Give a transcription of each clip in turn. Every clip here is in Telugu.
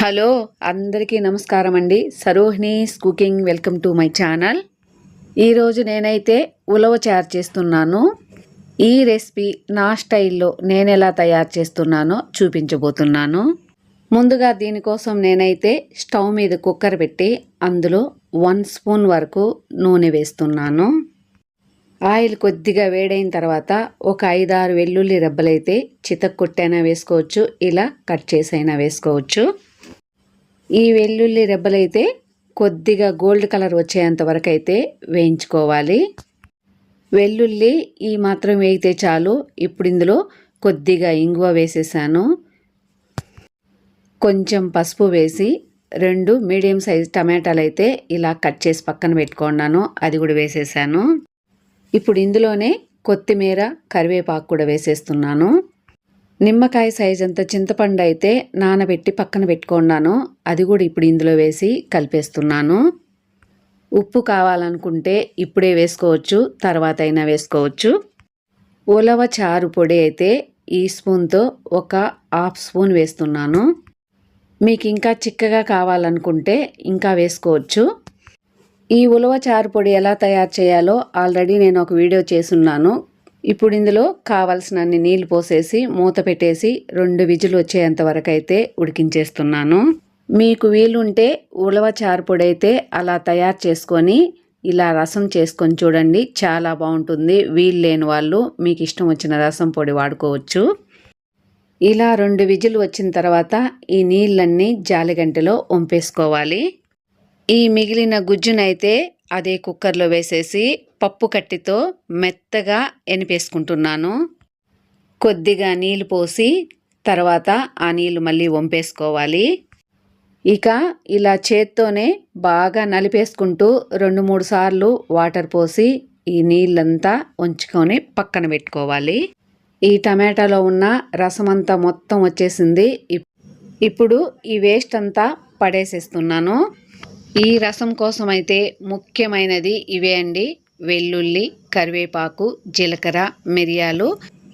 హలో అందరికీ నమస్కారం అండి Sarohini's cooking welcome to my channel. ఈరోజు నేనైతే ఉలవ తయారు చేస్తున్నాను. ఈ రెసిపీ నా స్టైల్లో నేను ఎలా తయారు చేస్తున్నానో చూపించబోతున్నాను. ముందుగా దీనికోసం నేనైతే స్టవ్ మీద కుక్కర్ పెట్టి అందులో వన్ స్పూన్ వరకు నూనె వేస్తున్నాను. ఆయిల్ కొద్దిగా వేడైన తర్వాత ఒక ఐదారు వెల్లుల్లి రెబ్బలైతే చితక్కొట్టైనా వేసుకోవచ్చు ఇలా కట్ చేసైనా వేసుకోవచ్చు. ఈ వెల్లుల్లి రెబ్బలైతే కొద్దిగా గోల్డ్ కలర్ వచ్చేంత వరకు అయితే వేయించుకోవాలి. వెల్లుల్లి ఈ మాత్రం వేయితే చాలు. ఇప్పుడు ఇందులో కొద్దిగా ఇంగువ వేసేసాను. కొంచెం పసుపు వేసి రెండు మీడియం సైజ్ టమాటాలు అయితే ఇలా కట్ చేసి పక్కన పెట్టుకున్నాను. అది కూడా వేసేసాను. ఇప్పుడు ఇందులోనే కొత్తిమీర కరివేపాకు కూడా వేసేస్తున్నాను. నిమ్మకాయ సైజ్ అంత చింతపండు అయితే నానబెట్టి పక్కన పెట్టుకున్నాను అది కూడా ఇప్పుడు ఇందులో వేసి కలిపేస్తున్నాను. ఉప్పు కావాలనుకుంటే ఇప్పుడే వేసుకోవచ్చు తర్వాత అయినా వేసుకోవచ్చు. ఉలవ చారు పొడి అయితే ఈ స్పూన్తో ఒక హాఫ్ స్పూన్ వేస్తున్నాను. మీకు ఇంకా చిక్కగా కావాలనుకుంటే ఇంకా వేసుకోవచ్చు. ఈ ఉలవ చారు పొడి ఎలా తయారు చేయాలో ఆల్రెడీ నేను ఒక వీడియో చేసున్నాను ఇప్పుడు ఇందులో కావలసినన్ని నీళ్ళు పోసేసి మూత పెట్టేసి రెండు విజులు వచ్చేంత వరకు అయితే ఉడికించేస్తున్నాను. మీకు వీలుంటే ఉలవ చారుపొడి అయితే అలా తయారు చేసుకొని ఇలా రసం చేసుకొని చూడండి. చాలా బాగుంటుంది. వీలు లేని వాళ్ళు మీకు ఇష్టం వచ్చిన రసం పొడి వాడుకోవచ్చు. ఇలా రెండు విజులు వచ్చిన తర్వాత ఈ నీళ్ళన్నీ జాలిగంటలో వంపేసుకోవాలి. ఈ మిగిలిన గుజ్జునైతే అదే కుక్కర్లో వేసేసి పప్పు కట్టితో మెత్తగా ఎనిపేసుకుంటున్నాను. కొద్దిగా నీళ్ళు పోసి తర్వాత ఆ నీళ్ళు మళ్ళీ వంపేసుకోవాలి. ఇక ఇలా చేత్తోనే బాగా నలిపేసుకుంటూ రెండు మూడు సార్లు వాటర్ పోసి ఈ నీళ్ళంతా ఉంచుకొని పక్కన పెట్టుకోవాలి. ఈ టమాటాలో ఉన్న రసం అంతా మొత్తం వచ్చేసింది. ఇప్పుడు ఈ వేస్ట్ అంతా పడేసేస్తున్నాను. ఈ రసం కోసం అయితే ముఖ్యమైనది ఇవే అండి. వెల్లుల్లి కరివేపాకు జీలకర్ర మిరియాలు.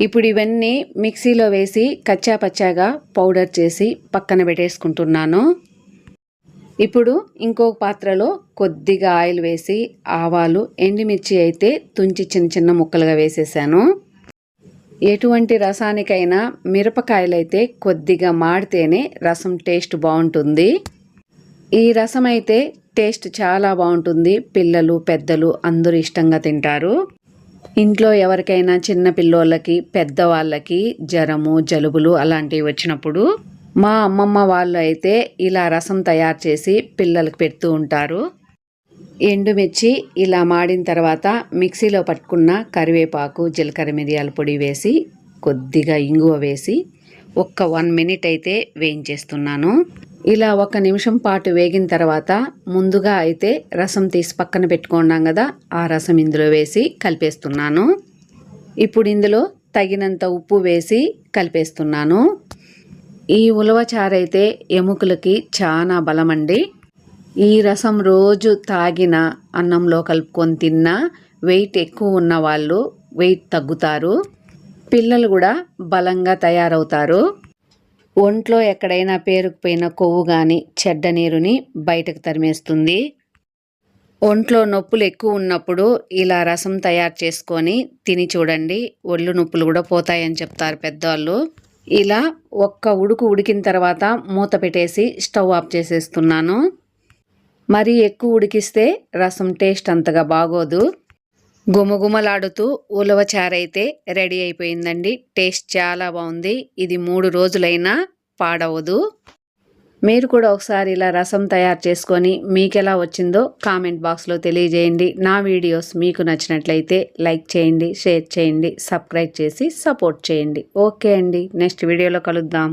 ఇప్పుడు ఇవన్నీ మిక్సీలో వేసి కచ్చా పచ్చాగా పౌడర్ చేసి పక్కన పెట్టేసుకుంటున్నాను. ఇప్పుడు ఇంకొక పాత్రలో కొద్దిగా ఆయిల్ వేసి ఆవాలు ఎండుమిర్చి అయితే తుంచి చిన్న చిన్న ముక్కలుగా వేసేసాను. ఎటువంటి రసానికైనా మిరపకాయలైతే కొద్దిగా మాడితేనే రసం టేస్ట్ బాగుంటుంది. ఈ రసం అయితే టేస్ట్ చాలా బాగుంటుంది. పిల్లలు పెద్దలు అందరూ ఇష్టంగా తింటారు. ఇంట్లో ఎవరికైనా చిన్న పిల్లోళ్ళకి పెద్దవాళ్ళకి జ్వరము జలుబులు అలాంటివి వచ్చినప్పుడు మా అమ్మమ్మ వాళ్ళు అయితే ఇలా రసం తయారు చేసి పిల్లలకు పెడుతూ ఉంటారు. ఎండుమిర్చి ఇలా మాడిన తర్వాత మిక్సీలో పట్టుకున్న కరివేపాకు జీలకర్ర మిరియాల పొడి వేసి కొద్దిగా ఇంగువ వేసి ఒక్క వన్ మినిట్ అయితే వేయించేస్తున్నాను. ఇలా ఒక నిమిషం పాటు వేగిన తర్వాత ముందుగా అయితే రసం తీసి పక్కన పెట్టుకున్నాం కదా ఆ రసం ఇందులో వేసి కలిపేస్తున్నాను. ఇప్పుడు ఇందులో తగినంత ఉప్పు వేసి కలిపేస్తున్నాను. ఈ ఉలవ చారైతే ఎముకలకి చాలా బలమండి. ఈ రసం రోజు తాగిన అన్నంలో కలుపుకొని తిన్నా వెయిట్ ఎక్కువ ఉన్న వాళ్ళు వెయిట్ తగ్గుతారు. పిల్లలు కూడా బలంగా తయారవుతారు. ఒంట్లో ఎక్కడైనా పేరుకుపోయిన కొవ్వు కానీ చెడ్డ నీరుని బయటకు తరిమేస్తుంది. ఒంట్లో నొప్పులు ఎక్కువ ఉన్నప్పుడు ఇలా రసం తయారు చేసుకొని తిని చూడండి. ఒళ్ళు నొప్పులు కూడా పోతాయని చెప్తారు పెద్దవాళ్ళు ఇలా ఒక్క ఉడుకు ఉడికిన తర్వాత మూత పెట్టేసి స్టవ్ ఆఫ్ చేసేస్తున్నాను. మరీ ఎక్కువ ఉడికిస్తే రసం టేస్ట్ అంతగా బాగోదు. గుమగుమలాడుతూ ఉలవచారైతే రెడీ అయిపోయిందండి. టేస్ట్ చాలా బాగుంది. ఇది మూడు రోజులైనా పాడవదు. మీరు కూడా ఒకసారి ఇలా రసం తయారు చేసుకొని మీకు ఎలా వచ్చిందో కామెంట్ బాక్స్లో తెలియజేయండి. నా వీడియోస్ మీకు నచ్చినట్లయితే లైక్ చేయండి షేర్ చేయండి సబ్స్క్రైబ్ చేసి సపోర్ట్ చేయండి. ఓకే అండి. నెక్స్ట్ వీడియోలో కలుద్దాం.